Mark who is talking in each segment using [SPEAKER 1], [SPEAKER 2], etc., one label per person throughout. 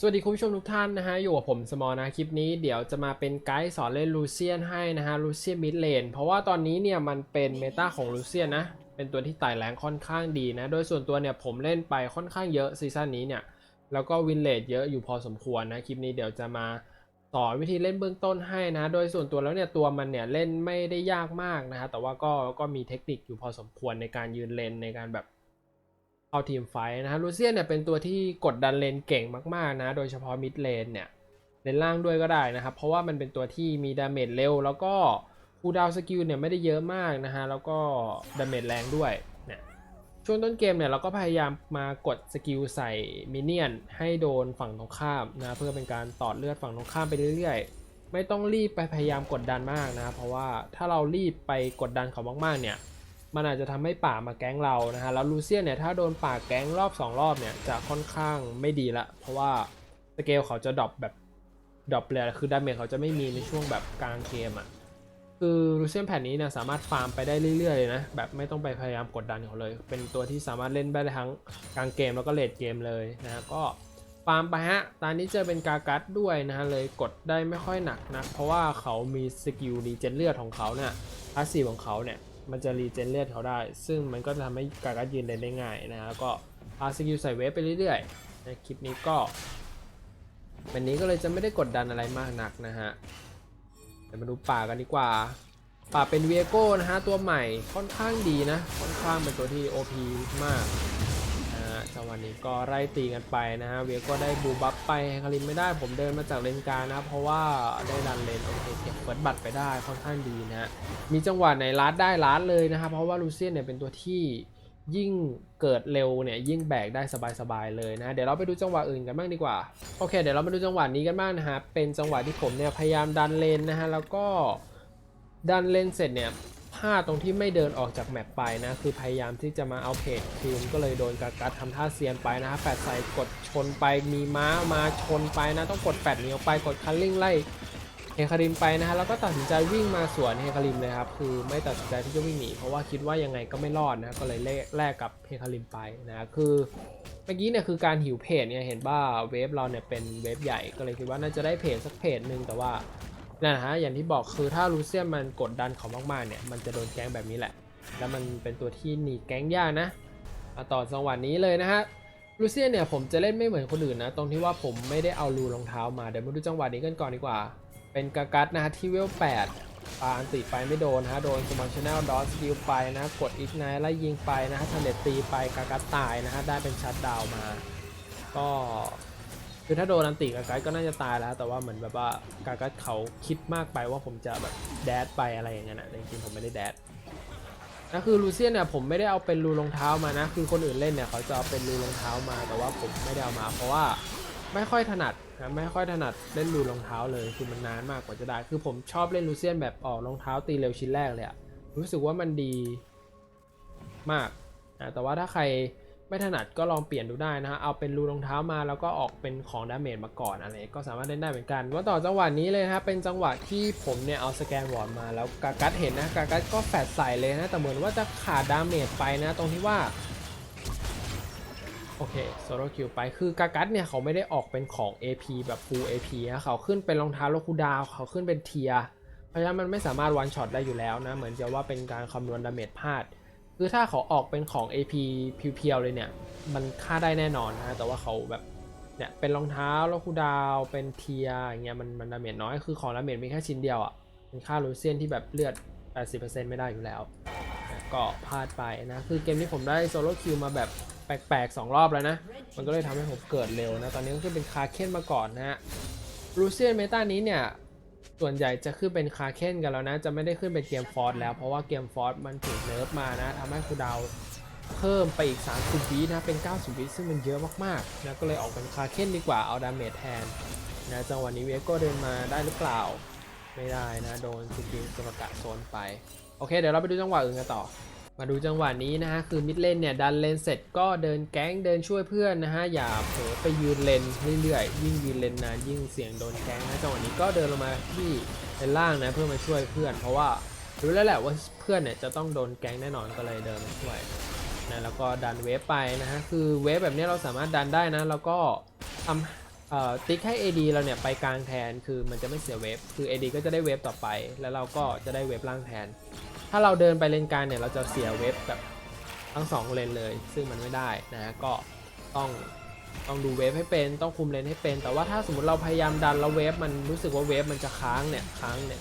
[SPEAKER 1] สวัสดีคุณผู้ชมทุกท่านนะฮะ อยู่กับผมสมอนะคลิปนี้เดี๋ยวจะมาเป็นไกด์สอนเล่นลูเซียนให้นะฮะลูเซียนมิดเลนเพราะว่าตอนนี้เนี่ยมันเป็นเมตาของลูเซียนนะ เป็นตัวที่ไต่แรงค่อนข้างดีนะ โดยส่วนตัวเนี่ยผมเล่นไปค่อนข้างเยอะซีซั่นนี้เนี่ย แล้วก็วินเลดเยอะอยู่พอสมควรนะ คลิปนี้เดี๋ยวจะมาสอนวิธีเล่นเบื้องต้นให้นะ โดยส่วนตัวแล้วเนี่ยตัวมันเนี่ยเล่นไม่ได้ยากมากนะฮะแต่ว่าก็ก็มีเทคนิคอยู่พอสมควรในการยืนเลนในการแบบ เข้าทีมไฟนะฮะลูเซียนเนี่ยเป็นตัวที่กดดันเลนเก่งมากๆนะโดยเฉพาะมิดเลนเนี่ยเลนล่างด้วยก็ได้นะครับ เพราะว่ามันเป็นตัวที่มีดาเมจเร็ว แล้วก็คูดาวสกิลเนี่ยไม่ได้เยอะมากนะฮะแล้วก็ดาเมจแรงด้วยเนี่ยช่วงต้นเกมเนี่ยเราก็พยายามมากดสกิลใส่มินเนี่ยนให้โดนฝั่งตรงข้ามนะเพื่อเป็นการตอดเลือดฝั่งตรงข้ามไปเรื่อยๆ ไม่ต้องรีบไปพยายามกดดันมากนะเพราะว่าถ้าเรารีบไปกดดันเขามากๆเนี่ย มันอาจจะทำให้ป่ามาแก๊งเรานะฮะ แล้วลูเซียนเนี่ยถ้าโดนป่าแก๊งรอบ 2 รอบเนี่ยจะค่อนข้างไม่ดีละ เพราะว่าสเกลเขาจะดรอปแบบดรอปเลยคือดาเมจเขาจะไม่มีในช่วงแบบกลางเกมอะ่ะ คือลูเซียนแผ่นนี้เนี่ยสามารถฟาร์มไปได้เรื่อยๆเลยนะ แบบไม่ต้องไปพยายามกดดันเขาเลย เป็นตัวที่สามารถเล่นได้ทั้งกลางเกมแล้วก็เลดเกมเลยนะฮะ ก็ฟาร์มไปฮะ ตอนนี้เจอเป็นกากัสด้วยนะฮะเลยกดได้ไม่ค่อยหนักนะเพราะว่าเขามีสกิลรีเจนเลือดของเขาเนี่ยพาสซีของเขาเนี่ย มันจะรีเจนเลือดเขาได้ ซึ่งมันก็จะทำให้กากัสยืนเลนได้ง่ายนะฮะแล้วก็พาสกิลใส่เวฟไปเรื่อยๆในคลิปนี้ก็วันนี้ก็เลยจะไม่ได้กดดันอะไรมากนักนะฮะเดี๋ยวมาดูป่ากันดีกว่า ป่าเป็นเวียโก้นะฮะตัวใหม่ค่อนข้างดีนะ ค่อนข้างเป็นตัวที่ OP มาก วะนี้ก็ไล่ตีกันไปนะฮะเวียก้ได้บูบัฟไปแฮงคารินไม่ได้ผมเดินมาจากเลนกลางนะเพราะว่าได้ดันเลนโอเคเก็บเฟิร์สบัตรไปได้ค่อนข้างดีนะฮะมีจังหวะไหนลัดได้ลัดเลยนะครับเพราะว่าลูเซียนเนี่ยเป็นตัวที่ยิ่งเกิดเร็วเนี่ยยิ่งแบกได้สบายๆเลยนะเดี๋ยวเราไปดูจังหวะอื่นกันบ้างดีกว่าโอเค เดี๋ยวเรามาดูจังหวะนี้กันบ้างนะฮะเป็นจังหวะที่ผมเนี่ยพยายามดันเลนนะฮะแล้วก็ดันเลนเสร็จเนี่ย พลาดตรงที่ไม่เดินออกจากแมปไปนะ คือพยายามที่จะมาเอาเพจคืนก็เลยโดนกากัดทำท่าเซียนไปนะฮะแปดใส่กดชนไปมีม้ามาชนไปนะ ต้องกดแปดหนีออกไปกดคันลิ่งไล่เฮคาริมไปนะฮะแล้วก็ตัดสินใจวิ่งมาสวนเฮคาริมเลยครับคือไม่ตัดสินใจที่จะวิ่งหนีเพราะว่าคิดว่ายังไงก็ไม่รอดนะก็เลยแลกแลกกับเฮคาริมไปนะคือเมื่อกี้เนี่ยคือการหิวเพจเนี่ยเห็นว่าเวฟเราเนี่ยเป็นเวฟใหญ่ก็เลยคิดว่าน่าจะได้เพจสักเพจหนึ่งแต่ว่า นะฮะอย่างที่บอกคือถ้าลูเซียนมันกดดันเขามากๆเนี่ยมันจะโดนแก๊งแบบนี้แหละ แล้วมันเป็นตัวที่หนีแก๊งยากนะมาต่อจังหวะนี้เลยนะฮะลูเซียนเนี่ยผมจะเล่นไม่เหมือนคนอื่นนะ ตรงที่ว่าผมไม่ได้เอารูรองเท้ามา เดี๋ยวมาดูจังหวะนี้กันก่อนดีกว่า เป็นกากัสนะฮะที่เวล 8ปาอันติไปไม่โดนฮะโดนสมอนชแนลดอสกิลไปนะกดอีกไนไล่ยิงไปนะฮะทันเด็ดตีไปกากัสตายนะฮะได้เป็นชัดดาวมา ก็ คือถ้าโดนอันติกากัสก็น่าจะตายแล้ว แต่ว่าเหมือนแบบว่ากากัสเขาคิดมากไปว่าผมจะแบบแดดไปอะไรอย่างเงี้ยนะแต่จริงๆผมไม่ได้แดดนะคือลูเซียนเนี่ยผมไม่ได้เอาเป็นรูรองเท้ามานะ คือคนอื่นเล่นเนี่ยเขาจะเอาเป็นรูรองเท้ามา แต่ว่าผมไม่ได้เอามา เพราะว่าไม่ค่อยถนัดนะไม่ค่อยถนัดเล่นรูรองเท้าเลยคือมันนานมากกว่าจะได้ คือผมชอบเล่นลูเซียนแบบออกรองเท้าตีเร็วชิ้นแรกเลยอะรู้สึกว่ามันดีมากนะแต่ว่าถ้าใคร ไม่ถนัดก็ลองเปลี่ยนดูได้นะฮะ เอาเป็นรูรองเท้ามาแล้วก็ออกเป็นของดาเมจมาก่อนอะไรก็สามารถเล่นได้เหมือนกัน ว่าต่อจังหวะนี้เลยนะเป็นจังหวะที่ผมเนี่ยเอาสแกนวอร์ดมาแล้วกากัสเห็นนะกากัสก็แฟดใส่เลยนะ แต่เหมือนว่าจะขาดดาเมจไปนะ ตรงที่ว่าโอเคโซโลคิวไปคือกากัสเนี่ยเขาไม่ได้ออกเป็นของ AP แบบ full AP นะเขาขึ้นเป็นรองเท้าโลคูดาวเขาขึ้นเป็นเทีย เพราะฉะนั้นมันไม่สามารถวันช็อตได้อยู่แล้วนะ เหมือนจะว่าเป็นการคำนวณดาเมจพลาด คือถ้าเขาออกเป็นของ AP เพียวๆเลยเนี่ย มันค่าได้แน่นอนนะแต่ว่าเขาแบบเนี่ยเป็นรองเท้าแล้วคูดาวเป็นเทียอย่างเงี้ยมันมันดาเมจน้อยคือของดาเมจมีแค่ชิ้นเดียวอะ่ะเป็นค่าลูเซียนที่แบบเลือด 80%ไม่ได้อยู่แล้วก็พลาดไปนะคือเกมนี้ผมได้โซโล่คิวมาแบบแปลกๆ 2 รอบแล้วนะ มันก็เลยทำให้ผมเกิดเร็วนะ ตอนนี้ก็คือเป็นคาเคนมาก่อนนะฮะลูเซียนเมตานี้เนี่ย ส่วนใหญ่จะขึ้นเป็นคาเคนกันแล้วนะ จะไม่ได้ขึ้นเป็นเกมฟอร์ดแล้ว เพราะว่าเกมฟอร์ดมันถูกเนิร์ฟมานะทำให้คูลดาวน์เพิ่มไปอีก 30วินะเป็น 90วิซึ่งมันเยอะมากๆนะก็เลยออกเป็นคาเคนดีกว่าเอาดาเมจแทนนะจังหวะนี้เวโก้เดินมาได้หรือเปล่า ไม่ได้นะ โดนสกิลสกัดโซนไป โอเค เดี๋ยวเราไปดูจังหวะอื่นกันต่อ มาดูจังหวะนี้นะฮะคือมิดเลนเนี่ยดันเลนเสร็จก็เดินแก๊งเดินช่วยเพื่อนนะฮะอย่าเผลอไปยืนเลนเรื่อยๆยิ่งยืนเลนนานยิ่งเสี่ยงโดนแก๊งนะจังหวะนี้ก็เดินลงมาที่เลนล่างนะเพื่อมาช่วยเพื่อน เพราะว่ารู้แล้วแหละว่าเพื่อนเนี่ยจะต้องโดนแก๊งแน่นอนก็เลยเดินมาช่วยนะแล้วก็ดันเวฟไปนะฮะคือเวฟแบบนี้เราสามารถดันได้นะแล้วก็ทำติ๊กให้ AD เราเนี่ยไปกลางแทนคือมันจะไม่เสียเวฟคือ AD ก็จะได้เวฟต่อไป แล้วเราก็จะได้เวฟล่างแทนาเราเดินไปเลนกลางเนี่ยเราจะเสียเวฟแบบทั้งสองเลนเลย ซึ่งมันไม่ได้นะฮะก็ต้องต้องดูเวฟให้เป็นต้องคุมเลนให้เป็น แต่ว่าถ้าสมมติเราพยายามดันแล้วเวฟมันรู้สึกว่าเวฟมันจะค้างเนี่ยค้างเนี่ย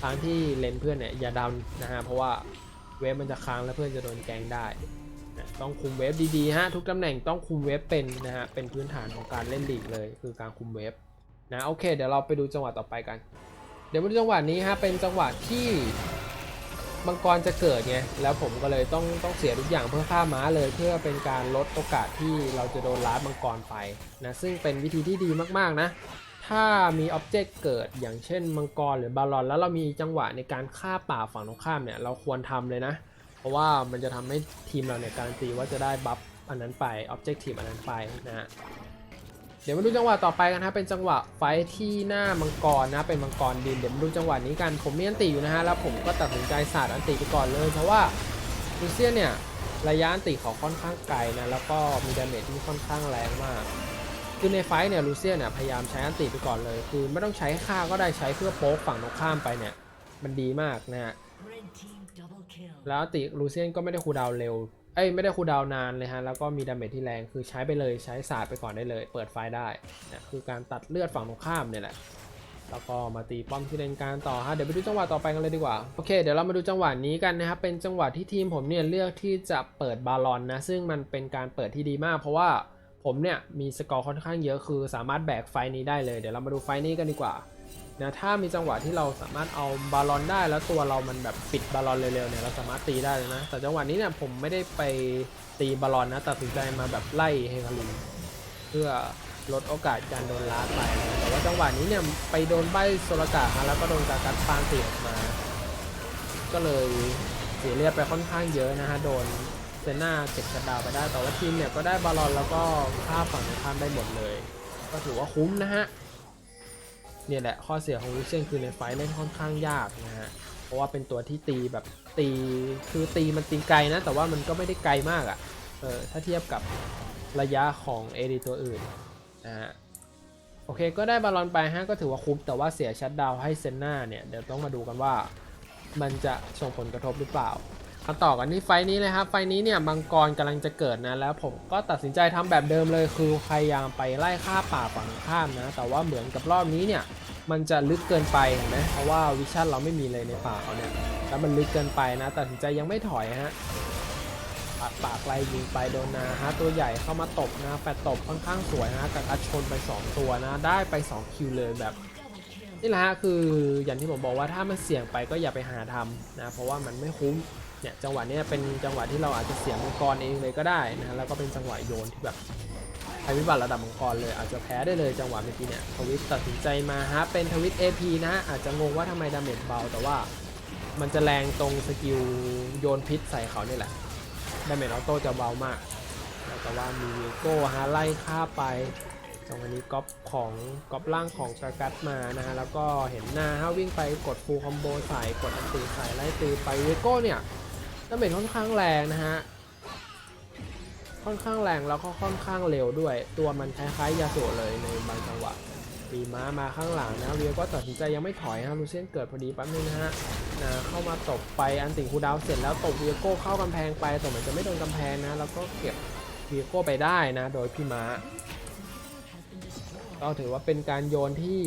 [SPEAKER 1] ค้างที่เลนเพื่อนเนี่ยอย่าดันนะฮะเพราะว่าเวฟมันจะค้างแล้วเพื่อนจะโดนแกงได้นะต้องคุมเวฟดีๆฮะทุกตำแหน่งต้องคุมเวฟเป็นนะฮะเป็นพื้นฐานของการเล่นลีกเลย คือการคุมเวฟนะโอเค เดี๋ยวเราไปดูจังหวะต่อไปกัน เดี๋ยวมาดูจังหวะนี้ฮะเป็นจังหวะที่ มังกรจะเกิดไงแล้วผมก็เลยต้องต้องเสียทุกอย่างเพื่อฆ่าม้าเลย เพื่อเป็นการลดโอกาสที่เราจะโดนล้ามังกรไปนะซึ่งเป็นวิธีที่ดีมากๆนะถ้ามีอ็อบเจกต์เกิดอย่างเช่นมังกรหรือบาลอน แล้วเรามีจังหวะในการฆ่าป่าฝั่งตรงข้ามเนี่ยเราควรทำเลยนะ เพราะว่ามันจะทำให้ทีมเราเนี่ยการันตีว่าจะได้บัฟอันนั้นไป Objective อันนั้นไปนะ เดี๋ยวมาดูจังหวะต่อไปกันนะเป็นจังหวะไฟที่หน้ามังกรนะเป็นมังกรดินเดี๋ยวมาดูจังหวะนี้กันผมมีอันติอยู่นะฮะแล้วผมก็ตัดสินใจสาดอันติไปก่อนเลยเพราะว่าลูเซียนเนี่ยระยะอันติเขาค่อนข้างไกลนะแล้วก็มีดาเมจที่ค่อนข้างแรงมากคือในไฟเนี่ยลูเซียนเนี่ยพยายามใช้อันติไปก่อนเลย คือไม่ต้องใช้ค่าก็ได้ใช้เพื่อโป๊กฝั่งตรงข้ามไปเนี่ยมันดีมากนะฮะแล้วติลูเซียนก็ไม่ได้คูดาวเร็ว เอ้ยไม่ได้คูดาวน์นานเลยฮะ แล้วก็มีดาเมจที่แรงคือใช้ไปเลยใช้ศาสตร์ไปก่อนได้เลย เปิดไฟได้นะคือการตัดเลือดฝั่งตรงข้ามเนี่ยแหละแล้วก็มาตีป้อมที่เลนกลางต่อฮะเดี๋ยวไปดูจังหวะต่อไปกันเลยดีกว่าโอเค เดี๋ยวเรามาดูจังหวะนี้กันนะครับเป็นจังหวะที่ทีมผมเนี่ยเลือกที่จะเปิดบาลอนนะซึ่งมันเป็นการเปิดที่ดีมาก เพราะว่า ผมเนี่ยมีสกอร์ค่อนข้างเยอะคือสามารถแบกไฟนี้ได้เลยเดี๋ยวเรามาดูไฟนี้กันดีกว่านะถ้ามีจังหวะที่เราสามารถเอาบาลอนได้แล้วตัวเรามันแบบปิดบาลอนเร็วๆเนี่ยเราสามารถตีได้เลยนะ แต่จังหวะนี้เนี่ยผมไม่ได้ไปตีบาลอนนะตัดสินใจมาแบบไล่เฮคารุเพื่อลดโอกาสการโดนล้าไปนะแต่ว่าจังหวะนี้เนี่ยไปโดนใบโซลกาฮะแล้วก็โดนการกัดปางตีออกมา ก็เลยเสียเลือดไปค่อนข้างเยอะนะฮะโดน ซน่าเก็บกระดาวไปได้ แต่ว่าทีมเนี่ยก็ได้บาลอนแล้วก็ฆ่าฝั่งตรงข้ามได้หมดเลย ก็ถือว่าคุ้มนะฮะ เนี่ยแหละข้อเสียของลูเซียนคือในไฟท์เล่นค่อนข้างยากนะฮะ เพราะว่าเป็นตัวที่ตีแบบตีคือตีมันตีไกลนะ แต่ว่ามันก็ไม่ได้ไกลมากอะ่ะ เออถ้าเทียบกับระยะของ AD ตัวอื่นนะฮะโอเค ก็ได้บอลอนไปฮะก็ถือว่าคุ้มแต่ว่าเสียชัดดาวให้เซนนาเนี่ยเดี๋ยวต้องมาดูกันว่า มันจะส่งผลกระทบหรือเปล่า มาต่อกันที่ไฟนี้เลยครับไฟนี้เนี่ยมังกรกำลังจะเกิดนะแล้วผมก็ตัดสินใจทำแบบเดิมเลยคือพยายามไปไล่ฆ่าป่าฝั่งข้ามนะแต่ว่าเหมือนกับรอบนี้เนี่ยมันจะลึกเกินไปเห็นไหมเพราะว่าวิชั่นเราไม่มีเลยในป่าเขาเนี่ยแล้วมันลึกเกินไปนะตัดสินใจยังไม่ถอยฮะปากปากไล่ยิงไปโดนนาฮะตัวใหญ่เข้ามาตบนะแฟดตบค่อนข้างสวยนะกับอัดชนไป 2 ตัวนะได้ไป 2 คิวเลยแบบ นี่แหละฮะคืออย่างที่ผมบอกว่าถ้ามันเสี่ยงไปก็อย่าไปหาทำนะเพราะว่ามันไม่คุ้มเนี่ยจังหวะนี้เป็นจังหวะที่เราอาจจะเสียมังกรเองเลยก็ได้นะแล้วก็เป็นจังหวะโยนที่แบบภัยพิบัติระดับมังกรเลยอาจจะแพ้ได้เลยจังหวะเมื่อกี้เนี่ยทวิตตัดสินใจมาฮะเป็นทวิต AP นะอาจจะงงว่าทำไมดาเมจเบา แต่ว่ามันจะแรงตรงสกิลโยนพิษใส่เขาเนี่แหละดาเมจออโต้จะเบามากแต่ว่ามีวิโก้ฮะไล่ฆ่าไป วะนี้ก๊อปของก๊อปล่างของกากัดมานะฮะแล้วก็เห็นหน้าฮะวิ่งไปกดฟูลคอมโบใส่กดอันตีใส่ไล่ตีไปวิโก้เนี่ยดาเมจค่อนข้างแรงนะฮะค่อนข้างแรงแล้วก็ค่อนข้างเร็วด้วย ตัวมันคล้ายๆยาโสเลยในบางจังหวะปีม้ามาข้างหลังนะเวียก็ตัดสินใจยังไม่ถอยฮะลูเซียนเกิดพอดีแป๊บนึงนะฮะนะเข้ามาตบไปอันติงคูดาวเสร็จแล้วตบเวียโก้เข้ากำแพงไปแต่เหมือนจะไม่โดนกำแพงนะ แล้วก็เก็บเวียโก้ไปได้นะ โดยพี่ม้า ก็ถือว่าเป็นการโยนที่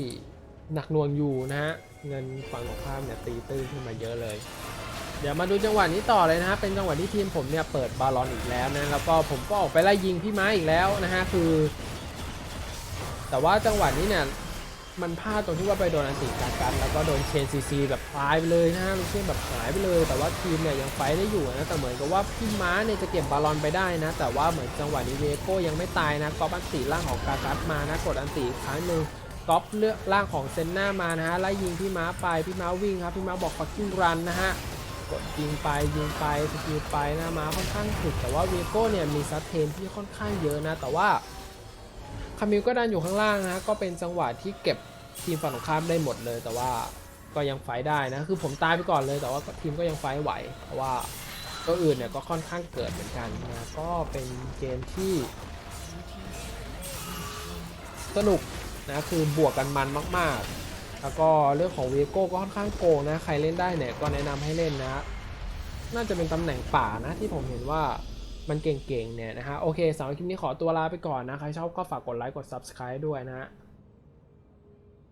[SPEAKER 1] หนักหน่วงอยู่นะฮะ เงินฝั่งของข้ามเนี่ยตีตื้นขึ้นมาเยอะเลย เดี๋ยวมาดูจังหวะนี้ต่อเลยนะฮะ เป็นจังหวะที่ทีมผมเนี่ยเปิดบาลอนอีกแล้วนะ แล้วก็ผมก็ออกไปไล่ยิงพี่ม้าอีกแล้วนะฮะ คือ แต่ว่าจังหวะนี้เนี่ย มันพลาดตรงที่ว่าไปโดนอันติการกัน แล้วก็โดนเชนซีซีแบบตายไปเลยนะลูเซียนแบบหายไปเลย แต่ว่าทีมเนี่ยยังไฟได้อยู่นะแต่เหมือนกับว่าพี่ม้าเนี่ยจะเก็บบาลอนไปได้นะ แต่ว่าเหมือนจังหวะนี้เวโก้ยังไม่ตายนะก๊อปอันติล่างของกากัสมานะกดอันติครั้งหนึ่งก๊อปเลือกร่างของเซนนามานะฮะไล่ยิงพี่ม้าไปพี่ม้าวิ่งครับพี่ม้าบอกฟักกิ้งรันนะฮะกดยิงไปยิงไปสกิลไปหนะม้าค่อนข้างถึกแต่ว่าเวโก้เนี่ยมีซัดเทนที่ค่อนข้างเยอะนะ แต่ว่าคามิลก็ดันอยู่ข้างล่างนะก็เป็นจังหวะที่เก็บ ทีมฝั่งตรงข้ามได้หมดเลย แต่ว่าก็ยังไฟได้นะ คือผมตายไปก่อนเลย แต่ว่าทีมก็ยังไฟไหว เพราะว่าตัวอื่นเนี่ยก็ค่อนข้างเกิดเหมือนกันนะก็เป็นเกมที่ สนุกนะคือบวกกันมันมาก ๆ แล้วก็เรื่องของเวโก้ก็ค่อนข้างโกงนะ ใครเล่นได้เนี่ยก็แนะนำให้เล่นนะ น่าจะเป็นตำแหน่งป่านะที่ผมเห็นว่ามันเก่งๆเนี่ยนะฮะโอเคสำหรับคลิปนี้ขอตัวลาไปก่อนนะ ใครชอบก็ฝากกดไลค์กด Subscribe ด้วยนะฮะ